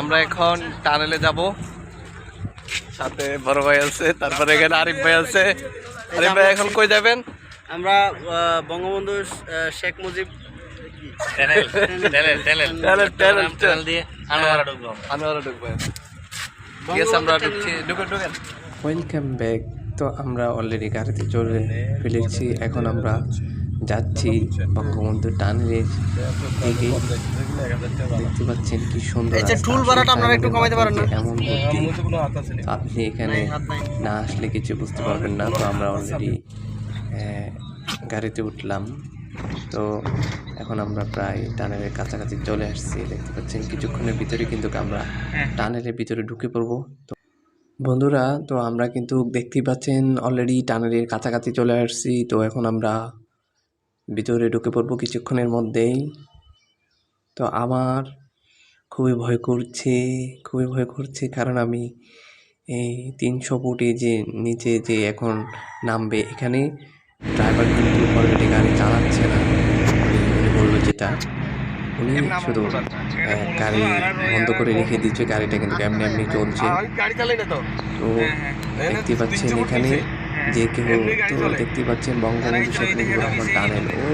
আমরা এখন টানেলে যাব। সাথে বড় ভাই আছে তারপরে এখানে আরিফ ভাই আছে। আরিফ ভাই এখন কই যাবেন? আমরা বঙ্গবন্ধু শেখ মুজিব। ওয়েলকাম ব্যাক তো আমরা অলরেডি গাড়িতে চলে ফেলেছি এখন আমরা যাচ্ছি বঙ্গবন্ধু টানেলের দিকে দেখতে পাচ্ছেন কি সুন্দর এই যে টুল ভাড়াটা আপনারা একটু কমাইতে পারেন না? এমন আপনি এখানে না আসলে কিছু বুঝতে পারবেন না তো আমরা অলরেডি গাড়িতে উঠলাম। তো এখন আমরা প্রায় টানেলের কাছাকাছি চলে আসছি। দেখতে পাচ্ছেন কিছুক্ষণের ভিতরে কিন্তু আমরা টানেলের ভিতরে ঢুকে পড়ব। তো বন্ধুরা তো আমরা কিন্তু দেখতেই পাচ্ছেন অলরেডি টানেলের কাছাকাছি চলে আসছি। তো এখন আমরা ভিতরে ঢুকে পড়ব কিছুক্ষণের মধ্যেই। তো আমার খুবই ভয় করছে খুবই ভয় করছে কারণ আমি এই তিনশো ফুটে যে নিচে যে এখন নামবে এখানে ড্রাইভার কিন্তু অলরেডি গাড়ি চালাচ্ছে না। উনি বলল যেটা উনি শুধু গাড়ি বন্ধ করে রেখে দিচ্ছে গাড়িটা কিন্তু এমনি এমনি চলছে। তো? তো দেখতে পাচ্ছেন এখানে যে কেউ তো দেখতে পাচ্ছেন বঙ্গবন্ধু শেখ মুজিবুর রহমান টানেল। ও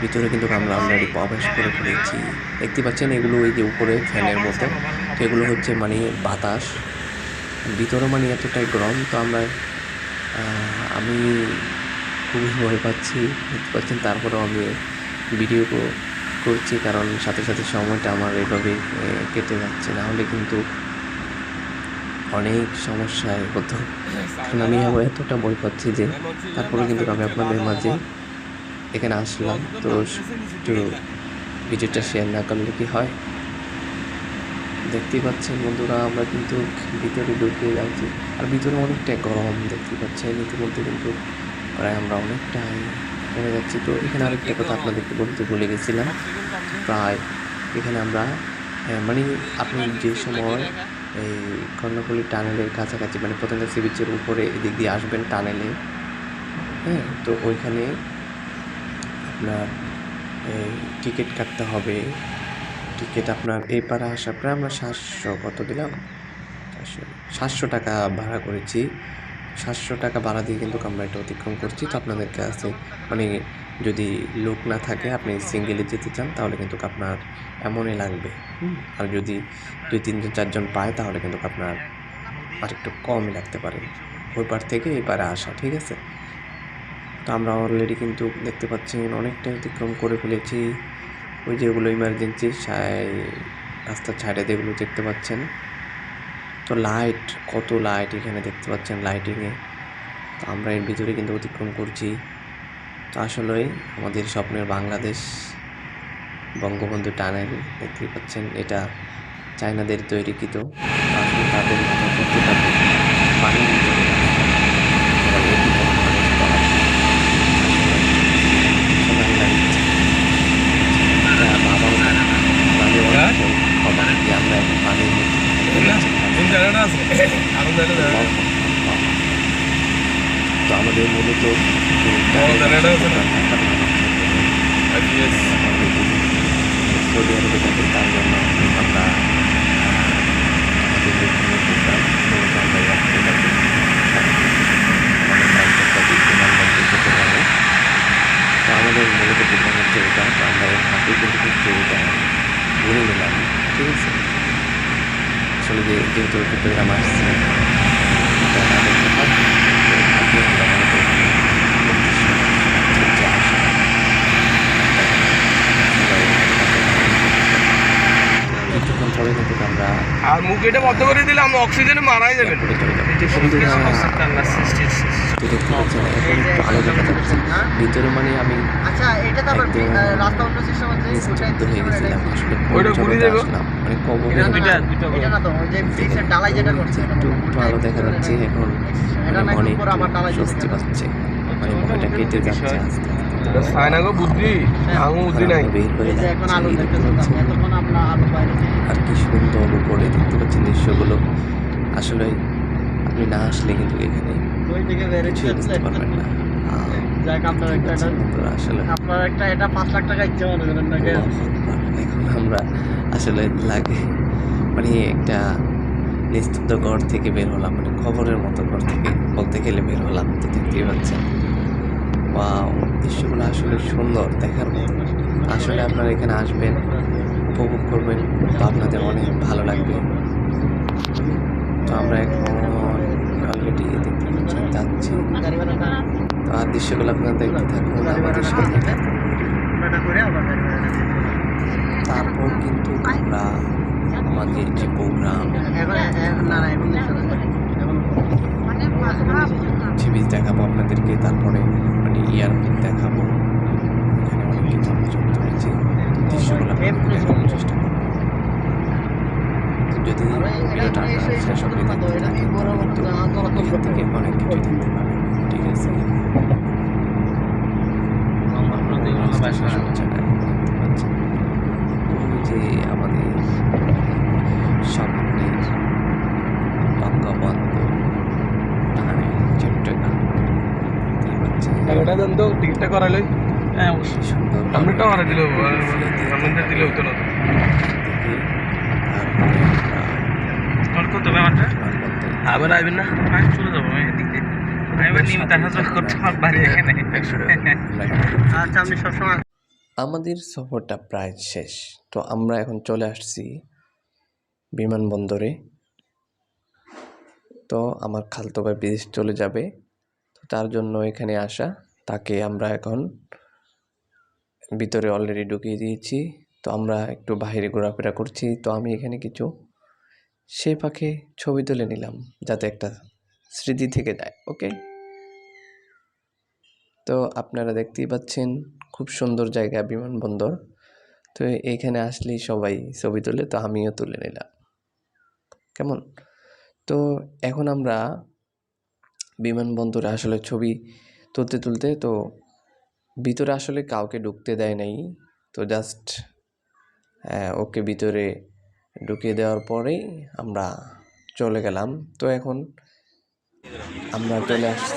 ভিতরে কিন্তু আমরা অলরেডি প্রবেশ করে ফেলেছি। দেখতে পাচ্ছেন এগুলো ওই যে উপরে ফ্যানের মতো এগুলো হচ্ছে মানে বাতাস। ভিতরে মানে এতটাই গরম তো আমরা আমি খুবই ভয় পাচ্ছি। দেখতে পাচ্ছেন তারপরেও আমি ভিডিও করছি কারণ সাথে সাথে সময়টা আমার এভাবে কেটে যাচ্ছে। না হলে কিন্তু অনেক সমস্যায় হতো কারণ আমি আবার এতটা ভয় পাচ্ছি যে তারপরে কিন্তু আমি আপনাদের মাঝে এখানে আসলাম। তো একটু ভিডিওটা শেয়ার না করলে কি হয়? দেখতেই পাচ্ছেন বন্ধুরা আমরা কিন্তু ভিতরে ঢুকে যাচ্ছি। আর ভিতরে অনেকটা গরম দেখতে পাচ্ছেন। ইতিমধ্যে কিন্তু প্রায় আমরা অনেকটাই কমে যাচ্ছি। তো এখানে আরেকটা কথা আপনাদেরকে বলতে ভুলে গেছিলাম। প্রায় এখানে আমরা হ্যাঁ, মানে আপনি যে সময় এই কর্ণফুলি টানেলের কাছাকাছি মানে পতঙ্গা সি বিচের উপরে এদিক দিয়ে আসবেন টানেলে। হ্যাঁ তো ওইখানে আপনার এই টিকিট কাটতে হবে। টিকিট আপনার এই পাড়া আসার পরে আমরা সাতশো, কত দিলাম? সাতশো সাতশো টাকা ভাড়া করেছি। সাতশো টাকা ভাড়া দিয়ে কিন্তু আমরা এটা অতিক্রম করছি। তো আপনাদের কাছে মানে যদি লোক না থাকে, আপনি সিঙ্গেলে যেতে চান, তাহলে কিন্তু আপনার এমনই লাগবে। আর যদি দুই তিনজন চারজন পায়, তাহলে কিন্তু আপনার আর একটু কমই লাগতে পারে। ওই পার থেকে এই পারে আসা, ঠিক আছে? তো আমরা অলরেডি কিন্তু দেখতে পাচ্ছেন অনেকটাই অতিক্রম করে ফেলেছি। ওই যেগুলো ইমার্জেন্সি রাস্তার ছাড়ে যেগুলো দেখতে পাচ্ছেন। তো লাইট কত লাইট এখানে দেখতে পাচ্ছেন লাইটিংয়ে তো আমরা এর ভিতরে কিন্তু অতিক্রম করছি। তো আসলে আমাদের স্বপ্নের বাংলাদেশ বঙ্গবন্ধু টানেল দেখতে পাচ্ছেন, এটা চায়নাদের তৈরিকৃত। তাদের আমরা পানির আমাদের মূলত সৌদি আরবে থাকি তার জন্য আমরা আমাদের প্রোগ্রাম মূলত আমরা রাখতে থাকি তো আমাদের মূলত প্রোগ্রাম হচ্ছে এটা আমরা হাতে কিন্তু হচ্ছে এটা ঘুরে নিলাম ঠিক আছে? আসলে যেহেতু চট্টগ্রাম আসছে এটা তাদের কথা তো এর হাতে আমরা মূলত উদ্দেশ্য হচ্ছে আসা কিছুক্ষণ পরে কিন্তু আমরা আর মুখ এটা বন্ধ করে দিলে আমরা অক্সিজেনে মারাই যাবেন। ভিতরে মানে আমি মানে কবে এটা না, এটা না তো ওই যে ব্রিজের ডালাই যেটা করছে একটু একটু আলো দেখা যাচ্ছে এখন একটু স্বস্তি পাচ্ছে। মানে ভয়টা কেটে যাচ্ছে আস্তে। সায়নাগো বুদ্ধি আঙু বুদ্ধি নাই। বের হয়ে আলো বাইরে আর কি সুন্দর উপরে দেখতে পাচ্ছেন দৃশ্যগুলো। আসলে আপনি না আসলে কিন্তু এখানে কিছুই বুঝতে পারবেন না। আমরা আসলে লাগে মানে একটা নিস্তব্ধ ঘর থেকে বের হলাম মানে খবরের মতো ঘর থেকে বলতে গেলে বের হলাম তো দেখতেই পাচ্ছেন। ওয়াও, দৃশ্যগুলো আসলে সুন্দর, দেখার আসলে আপনারা এখানে আসবেন, উপভোগ করবেন, তো আপনাদের অনেক ভালো লাগবে। তো আমরা এখন অলরেডি দেখতে পাচ্ছেন যাচ্ছি। তো আর দৃশ্যগুলো আপনারা দেখতে থাকুন, আমাদের সাথে তারপর কিন্তু আমরা আমাদের যে প্রোগ্রাম দেখাবো আপনাদেরকে, তারপরে মানে এয়ারপোর্ট দেখাবো। এখানে অনেক কিছু আমরা যুক্ত হয়েছি। দৃশ্যগুলো আপনাদেরকে দেখানোর চেষ্টা করব। যদি ভিডিওটা আপনারা শেষ অবধি দেখতে থাকেন তাহলে কিন্তু এখান থেকে অনেক কিছু দেখতে পাবেন। ঠিক আছে? রাস্তা শেষ হচ্ছে না, দেখতে পাচ্ছেন। ওই যে আমাদের স্বপ্নের বঙ্গবন্ধু টানেল চট্টগ্রাম দেখতেই পাচ্ছেন। টাকাটা দেন তো টিকিটটা করালে। হ্যাঁ অবশ্যই সুন্দর। দিলে আপনাদের দিলে হতো না আবার আমি চলে যাব আমি এদিকে এবার করতে আমার বাড়ি এখানে। আচ্ছা আপনি সবসময় আমাদের সফরটা প্রায় শেষ। তো আমরা এখন চলে আসছি বিমানবন্দরে। তো আমার খালতো ভাই বিদেশ চলে যাবে। তার জন্য এখানে আসা। তাকে আমরা এখন ভিতরে অলরেডি ঢুকিয়ে দিয়েছি। তো আমরা একটু বাইরে ঘোরাফেরা করছি। তো আমি এখানে কিছু সে পাখে ছবি তুলে নিলাম, যাতে একটা স্মৃতি থেকে যায় ওকে তো আপনারা দেখতেই পাচ্ছেন, খুব সুন্দর জায়গা বিমানবন্দর তো এইখানে আসলেই সবাই ছবি তোলে, তো আমিও তুলে নিলাম। কেমন? তো এখন আমরা বিমানবন্দরে আসলে ছবি তুলতে তুলতে তো ভিতরে আসলে কাউকে ঢুকতে দেয় নাই। তো জাস্ট ওকে ভিতরে ঢুকিয়ে দেওয়ার পরেই আমরা চলে গেলাম। তো এখন আমরা চলে আসছি।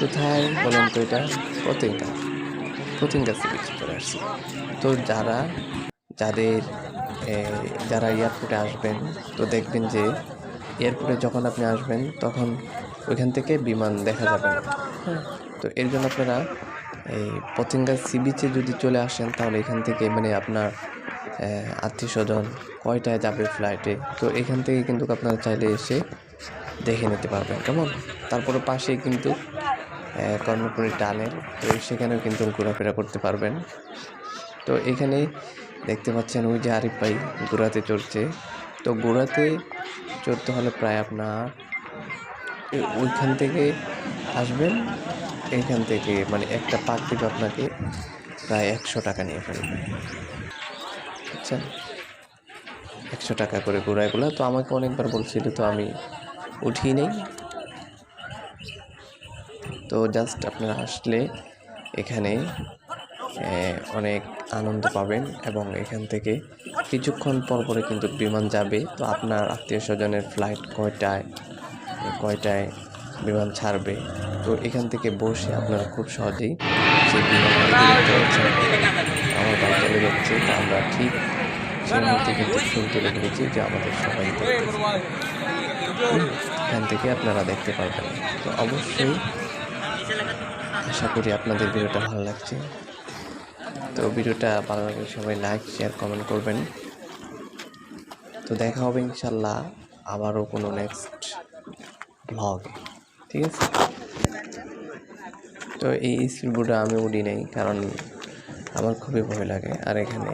কোথায় বলেন তো এটা? পতেঙ্গা। পতেঙ্গা সি চলে আসছি। তো যারা, যাদের যারা এয়ারপোর্টে আসবেন, তো দেখবেন যে এয়ারপোর্টে যখন আপনি আসবেন তখন ওইখান থেকে বিমান দেখা যাবে। না হ্যাঁ তো এর জন্য আপনারা এই পতেঙ্গা সি বিচে যদি চলে আসেন তাহলে এখান থেকে মানে আপনার আত্মীয় স্বজন কয়টায় যাবে ফ্লাইটে তো এখান থেকে কিন্তু আপনারা চাইলে এসে দেখে নিতে পারবেন কেমন? তারপরে পাশেই কিন্তু আহ, কর্ণপুরী টানেল তো সেখানেও কিন্তু ঘোরাফেরা করতে পারবেন। তো এখানে দেখতে পাচ্ছেন ওই যে আরিফ ভাই ঘোড়াতে চড়ছে তো ঘোড়াতে চড়তে হলে প্রায় আপনার ওইখান থেকে আসবেন। এইখান থেকে মানে একটা পাক থেকে আপনাকে প্রায় একশো টাকা নিয়ে ফেলবে। বুঝছেন? একশো টাকা করে ঘোড়াগুলো তো আমাকে অনেকবার বলছিল, তো আমি উঠিয়ে নেই। তো জাস্ট আপনারা আসলে এখানে অনেক আনন্দ পাবেন এবং এখান থেকে কিছুক্ষণ পর পরে কিন্তু বিমান যাবে। তো আপনার আত্মীয় স্বজনের ফ্লাইট কয়টায়? কয়টায় বিমান ছাড়বে? তো এখান থেকে বসে আপনারা খুব সহজেই সেই পাচ্ছেন আমার বাড়ি চলে যাচ্ছে তো আমরা ঠিক সেই কিন্তু ফুল তুলে যে আমাদের সবাই। এখান থেকে আপনারা দেখতে পারবেন। তো অবশ্যই আশা করি আপনাদের ভিডিওটা ভালো লাগছে। তো ভিডিওটা ভালো লাগলে সবাই লাইক শেয়ার কমেন্ট করবেন। তো দেখা হবে ইনশাল্লাহ আবারও কোনো নেক্সট ব্লগ ঠিক আছে? তো এই স্পিডবোর্ডে আমি উঠি নেই কারণ আমার খুবই ভয় লাগে আর এখানে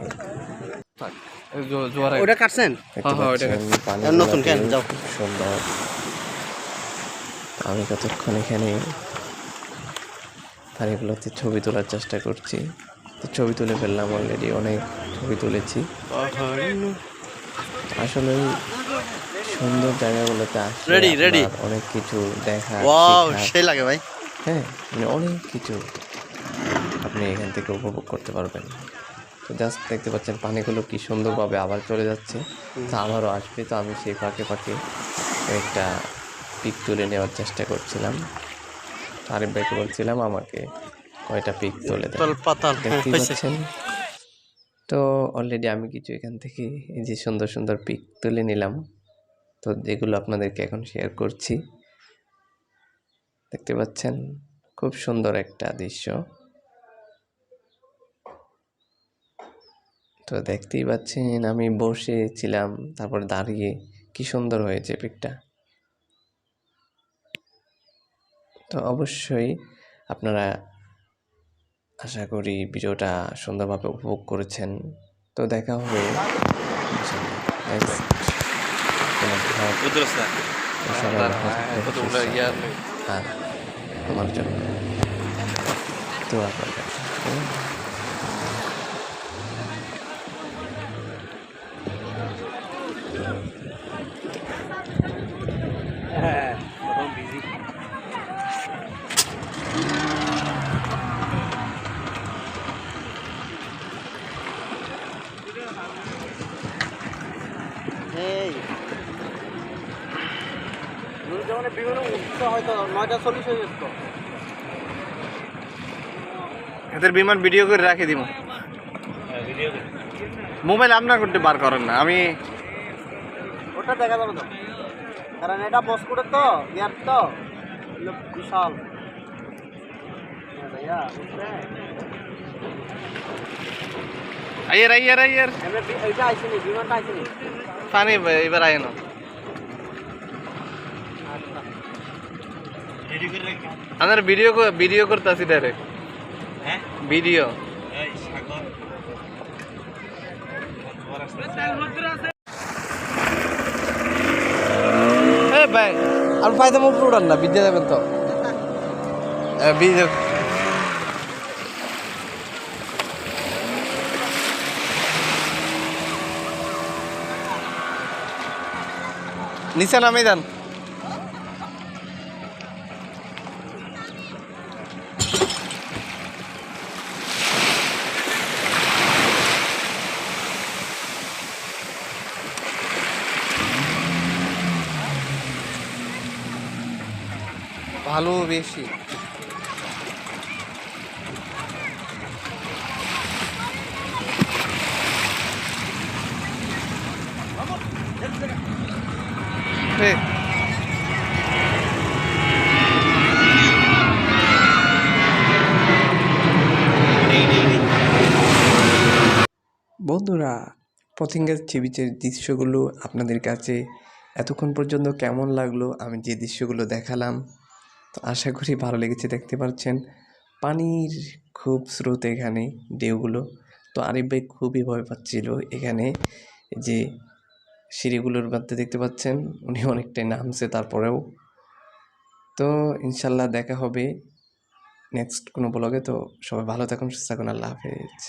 ওটা কাটছেন? দেখতে হ্যাঁ, হ্যাঁ, নতুন কেন? যাও। সুন্দর। আমি কতক্ষণ এখানে পানিগুলোতে ছবি তোলার চেষ্টা করছি তো ছবি তুলে ফেললাম অলরেডি অনেক ছবি তুলেছি। আসলে সুন্দর জায়গাগুলোতে আসলে. অনেক কিছু দেখা ওয়াও সেই লাগে ভাই। হ্যাঁ মানে অনেক কিছু আপনি এখান থেকে উপভোগ করতে পারবেন। তো জাস্ট দেখতে পাচ্ছেন পানিগুলো কি সুন্দরভাবে আবার চলে যাচ্ছে। তা আমারও আসবে তো আমি সেই ফাঁকে ফাঁকে একটা পিক তুলে নেওয়ার চেষ্টা করছিলাম। আরিফ ভাইকে বলছিলাম আমাকে কয়টা পিক তুলে। পাচ্ছেন? তো তো অলরেডি আমি কিছু এখান থেকে এই যে সুন্দর সুন্দর পিক তুলে নিলাম। তো যেগুলো আপনাদেরকে এখন শেয়ার করছি। দেখতে পাচ্ছেন? খুব সুন্দর একটা দৃশ্য। তো দেখতেই পাচ্ছেন আমি বসেছিলাম তারপর দাঁড়িয়ে। কি সুন্দর হয়েছে পিকটা। তো অবশ্যই আপনারা আশা করি ভিডিওটা সুন্দরভাবে উপভোগ করেছেন। তো দেখা হবে। কোনো জন্য। তো সবাই চল্লিশ হয়ে এদের বিমান ভিডিও করে রাখি দিব মোবাইল আপনার করতে বার করেন না আমি ওটা দেখা যাবে তো। কারণ এটা বসকুটের তো ইয়ার তো। বিশাল। হ্যাঁ আইয়ার আইয়ার আইয়ার। বি- আইসিনি বিমানটা আইসিনি। পানি এবার আয় না আমার ভিডিও ভিডিও করতেছি ডাইরেক্ট ভিডিও। এ ভাই উপরে উড়ান না বিদ্যা যাবেন তো। বিদ্যা। নিচে নামে যান ভালো বেশি বন্ধুরা পথিঙ্গা সি দৃশ্যগুলো আপনাদের কাছে এতক্ষণ পর্যন্ত কেমন লাগল আমি যে দৃশ্যগুলো দেখালাম তো আশা করি ভালো লেগেছে, দেখতে পাচ্ছেন। পানির খুব স্রোত এখানে ঢেউগুলো। তো আরিফ ভাই খুবই ভয় পাচ্ছিল এখানে যে সিঁড়িগুলোর মধ্যে দেখতে পাচ্ছেন, উনি অনেকটাই নামছে তারপরেও। তো ইনশাল্লাহ দেখা হবে নেক্সট কোনো ব্লগে। তো সবাই ভালো থাকুন, সুস্থ থাকুন, আল্লাহ হাফেজ।